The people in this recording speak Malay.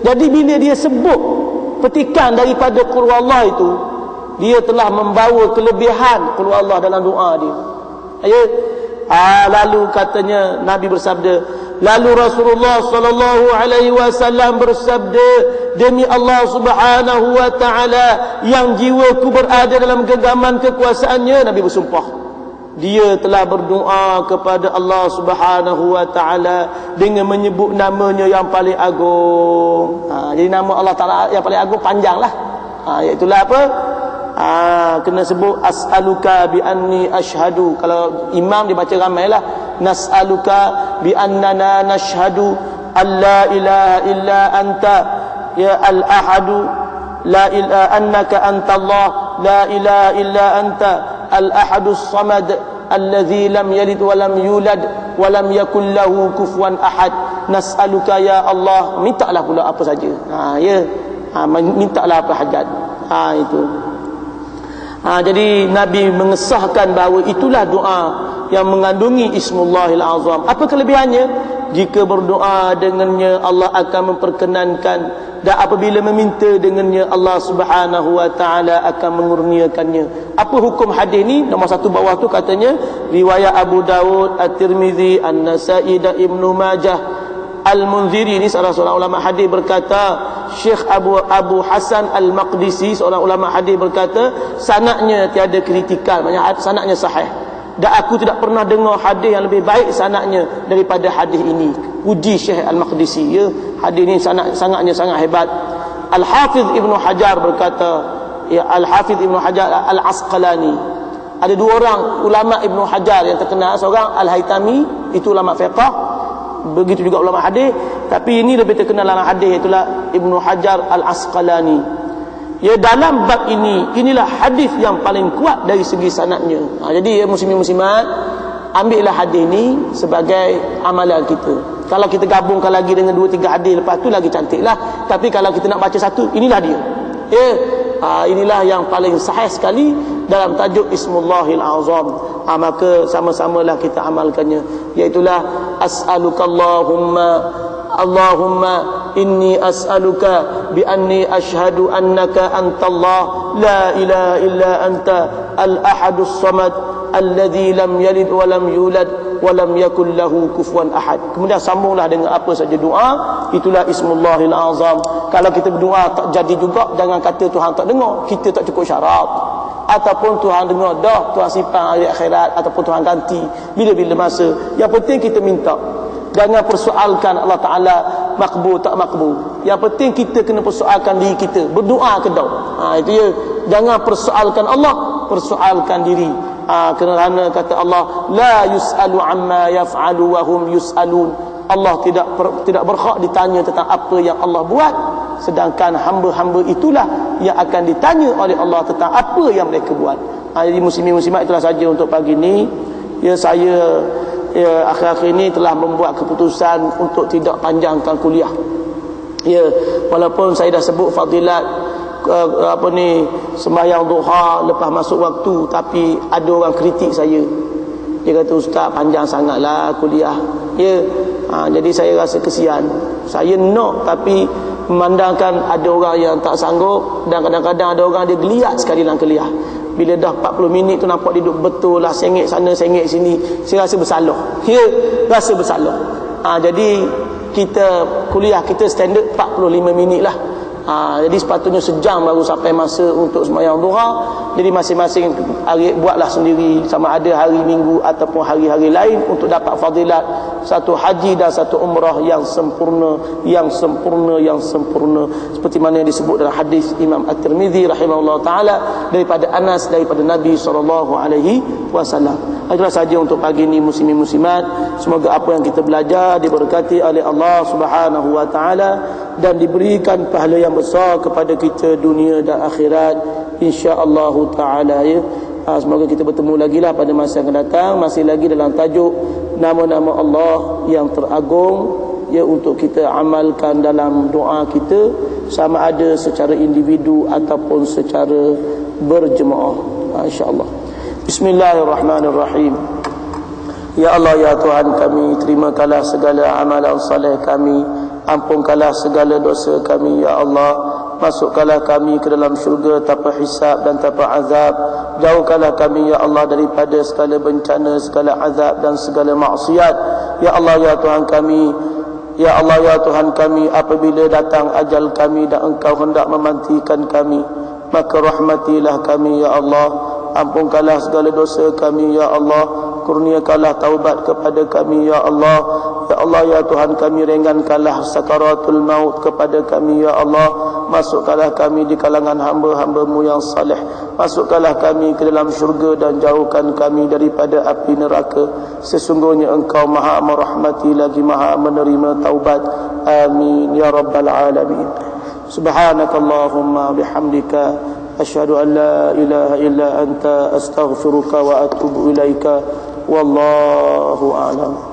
jadi bila dia sebut petikan daripada qul Allah itu dia telah membawa kelebihan qul Allah dalam doa dia. Ya ah, lalu katanya nabi bersabda lalu Rasulullah sallallahu alaihi wasallam bersabda demi Allah Subhanahu wa taala yang jiwaku berada dalam genggaman kekuasaannya nabi bersumpah dia telah berdoa kepada Allah Subhanahu wa taala dengan menyebut namanya yang paling agung. Ha, jadi nama Allah Taala yang paling agung panjanglah. Ha iaitu apa? Ha, kena sebut as'aluka bi anni ashhadu. Kalau imam dibaca ramailah nas'aluka bi annana nashhadu alla ilaha illa anta ya al-ahadu la ilaha annaka antallah la ilaha illa anta al-ahadus samad alladhi lam yalid wa lam yulad wa lam yakul lahu kufuwan ahad nas'aluka ya Allah mintalah pula apa saja. Ha ya. Ha, mintalah apa hajat ha itu. Ha, jadi nabi mengesahkan bahawa itulah doa yang mengandungi ismullahil azam. Apa kelebihannya jika berdoa dengannya Allah akan memperkenankan. Dan apabila meminta dengannya Allah Subhanahu wa taala akan mengurniakannya. Apa hukum hadis ni? Nombor satu bawah tu katanya riwayat Abu Dawud At-Tirmizi An-Nasa'i dan Ibnu Majah. Al-Munziri ni salah seorang ulama hadis berkata Syekh Abu Abu Hasan Al-Maqdisi seorang ulama hadis berkata sanadnya tiada kritikan. Maksudnya sanadnya sahih dan aku tidak pernah dengar hadis yang lebih baik sanaknya daripada hadis ini. Puji Syekh Al-Maqdisi ya. Hadis ini sangat sangatnya sangat hebat. Al-Hafiz Ibnu Hajar berkata ya Al-Hafiz Ibnu Hajar Al-Asqalani ada dua orang ulama Ibnu Hajar yang terkenal seorang Al-Haytami itu ulama fiqh. Begitu juga ulama hadis. Tapi ini lebih terkenal dalam hadis itulah Ibnu Hajar Al-Asqalani Ya dalam bab ini inilah hadis yang paling kuat dari segi sanadnya. Ha, jadi ya muslimin muslimat ambillah hadis ini sebagai amalan kita. Kalau kita gabungkan lagi dengan dua tiga hadis lepas tu lagi cantiklah. Tapi kalau kita nak baca satu inilah dia. Ya ha, inilah yang paling sahih sekali dalam tajuk Ismullahil Azam. Ha, maka sama-samalah kita amalkannya. Iaitulah as'alukallahumma Allahumma inni as'aluka bi anni ashhadu annaka antallah la ilaha illa anta al-ahadus samad alladhi lam yalid wa lam yulad wa lam yakul lahu kufuwan ahad. Kemudian sambunglah dengan apa saja doa, itulah ismullahil azam. Kalau kita berdoa tak jadi juga jangan kata Tuhan tak dengar, kita tak cukup syarat. Ataupun Tuhan dengar dah, Tuhan simpan hari akhirat ataupun Tuhan ganti bila-bila masa. Yang penting kita minta. Jangan persoalkan Allah Ta'ala makbul tak makbul. Yang penting kita kena persoalkan diri kita. Berdoa ke tak? Ha, itu ya. Jangan persoalkan Allah. Persoalkan diri. Ha, kerana kata Allah. La yus'alu amma yaf'alu wa hum yus'alun. Allah tidak per, tidak berhak ditanya tentang apa yang Allah buat. Sedangkan hamba-hamba itulah yang akan ditanya oleh Allah tentang apa yang mereka buat. Ha, jadi muslimin muslimat itulah saja untuk pagi ini. Ya saya ya akhir-akhir ini telah membuat keputusan untuk tidak panjangkan kuliah. Ya, walaupun saya dah sebut fadilat uh, apa ni sembahyang duha lepas masuk waktu tapi ada orang kritik saya. Dia kata ustaz panjang sangatlah kuliah. Ya. Ha, jadi saya rasa kesian. Saya nak tapi memandangkan ada orang yang tak sanggup dan kadang-kadang ada orang dia geliat sekali dalam kuliah bila dah 40 minit tu nampak dia duduk betul lah sengit sana sengit sini saya rasa bersalah. Ya rasa bersalah. Ha, jadi kita kuliah kita standard 45 minit lah Ha, jadi sepatutnya sejam baru sampai masa untuk sembahyang duha. Jadi masing-masing buatlah sendiri sama ada hari minggu ataupun hari-hari lain untuk dapat fadilat satu haji dan satu umrah yang sempurna, yang sempurna, yang sempurna. Seperti mana yang disebut dalam hadis Imam At-Tirmizi rahimahullah taala daripada Anas daripada Nabi wasallam. Itulah saja untuk pagi ini muslimin muslimat. Semoga apa yang kita belajar diberkati oleh Allah taala dan diberikan pahala yang besar kepada kita dunia dan akhirat insya-Allah taala ya. Ha, semoga kita bertemu lagi lah pada masa yang akan datang. Masih lagi dalam tajuk nama-nama Allah yang teragung ya untuk kita amalkan dalam doa kita sama ada secara individu ataupun secara berjemaah. Ha, insya-Allah. Bismillahirrahmanirrahim. Ya Allah ya Tuhan kami terimakanlah segala amalan saleh kami ampunkanlah segala dosa kami ya Allah. Masukkanlah kami ke dalam syurga tanpa hisab dan tanpa azab. Jauhkanlah kami ya Allah daripada segala bencana segala azab dan segala maksiat. Ya Allah ya Tuhan kami. Ya Allah ya Tuhan kami apabila datang ajal kami dan engkau hendak memantikan kami maka rahmatilah kami ya Allah. Ampunkanlah segala dosa kami ya Allah kurniakanlah taubat kepada kami ya Allah ya Allah ya Tuhan kami ringankanlah sakaratul maut kepada kami ya Allah masukkanlah kami di kalangan hamba-hambamu yang saleh masukkanlah kami ke dalam syurga dan jauhkan kami daripada api neraka sesungguhnya engkau maha merahmati lagi maha menerima taubat amin ya rabbal alamin subhanakallahumma bihamdika أشهد أن لا إله إلا أنت أستغفرك وأتوب إليك والله أعلم.